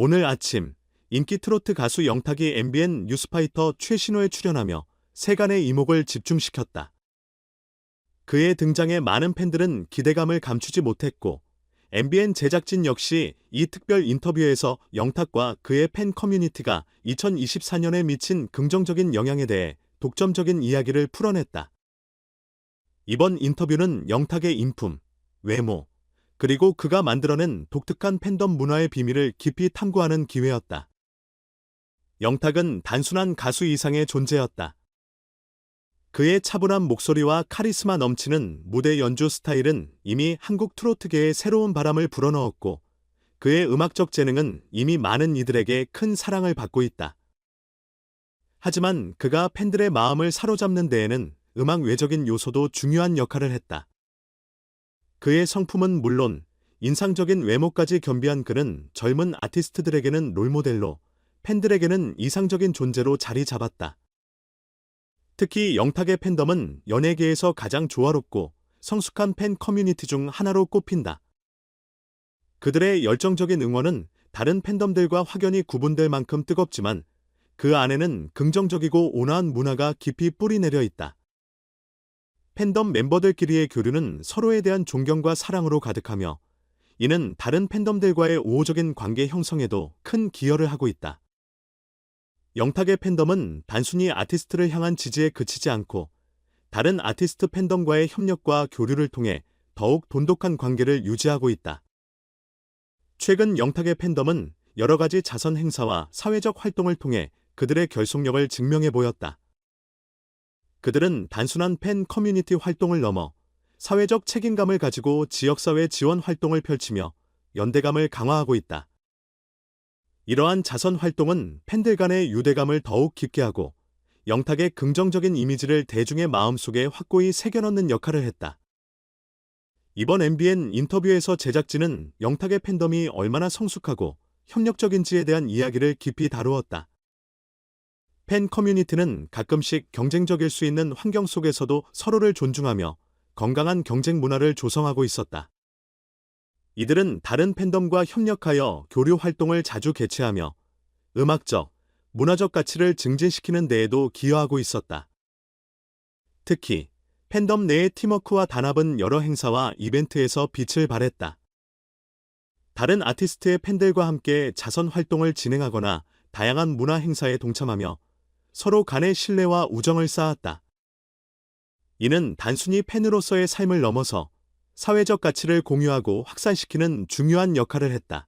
오늘 아침 인기 트로트 가수 영탁이 MBN 뉴스파이터 최신호에 출연하며 세간의 이목을 집중시켰다. 그의 등장에 많은 팬들은 기대감을 감추지 못했고 MBN 제작진 역시 이 특별 인터뷰에서 영탁과 그의 팬 커뮤니티가 2024년에 미친 긍정적인 영향에 대해 독점적인 이야기를 풀어냈다. 이번 인터뷰는 영탁의 인품, 외모, 그리고 그가 만들어낸 독특한 팬덤 문화의 비밀을 깊이 탐구하는 기회였다. 영탁은 단순한 가수 이상의 존재였다. 그의 차분한 목소리와 카리스마 넘치는 무대 연주 스타일은 이미 한국 트로트계에 새로운 바람을 불어넣었고, 그의 음악적 재능은 이미 많은 이들에게 큰 사랑을 받고 있다. 하지만 그가 팬들의 마음을 사로잡는 데에는 음악 외적인 요소도 중요한 역할을 했다. 그의 성품은 물론 인상적인 외모까지 겸비한 그는 젊은 아티스트들에게는 롤모델로, 팬들에게는 이상적인 존재로 자리 잡았다. 특히 영탁의 팬덤은 연예계에서 가장 조화롭고 성숙한 팬 커뮤니티 중 하나로 꼽힌다. 그들의 열정적인 응원은 다른 팬덤들과 확연히 구분될 만큼 뜨겁지만 그 안에는 긍정적이고 온화한 문화가 깊이 뿌리내려 있다. 팬덤 멤버들끼리의 교류는 서로에 대한 존경과 사랑으로 가득하며 이는 다른 팬덤들과의 우호적인 관계 형성에도 큰 기여를 하고 있다. 영탁의 팬덤은 단순히 아티스트를 향한 지지에 그치지 않고 다른 아티스트 팬덤과의 협력과 교류를 통해 더욱 돈독한 관계를 유지하고 있다. 최근 영탁의 팬덤은 여러 가지 자선 행사와 사회적 활동을 통해 그들의 결속력을 증명해 보였다. 그들은 단순한 팬 커뮤니티 활동을 넘어 사회적 책임감을 가지고 지역사회 지원 활동을 펼치며 연대감을 강화하고 있다. 이러한 자선 활동은 팬들 간의 유대감을 더욱 깊게 하고 영탁의 긍정적인 이미지를 대중의 마음속에 확고히 새겨넣는 역할을 했다. 이번 MBN 인터뷰에서 제작진은 영탁의 팬덤이 얼마나 성숙하고 협력적인지에 대한 이야기를 깊이 다루었다. 팬 커뮤니티는 가끔씩 경쟁적일 수 있는 환경 속에서도 서로를 존중하며 건강한 경쟁 문화를 조성하고 있었다. 이들은 다른 팬덤과 협력하여 교류 활동을 자주 개최하며 음악적, 문화적 가치를 증진시키는 데에도 기여하고 있었다. 특히 팬덤 내의 팀워크와 단합은 여러 행사와 이벤트에서 빛을 발했다. 다른 아티스트의 팬들과 함께 자선 활동을 진행하거나 다양한 문화 행사에 동참하며 서로 간의 신뢰와 우정을 쌓았다. 이는 단순히 팬으로서의 삶을 넘어서 사회적 가치를 공유하고 확산시키는 중요한 역할을 했다.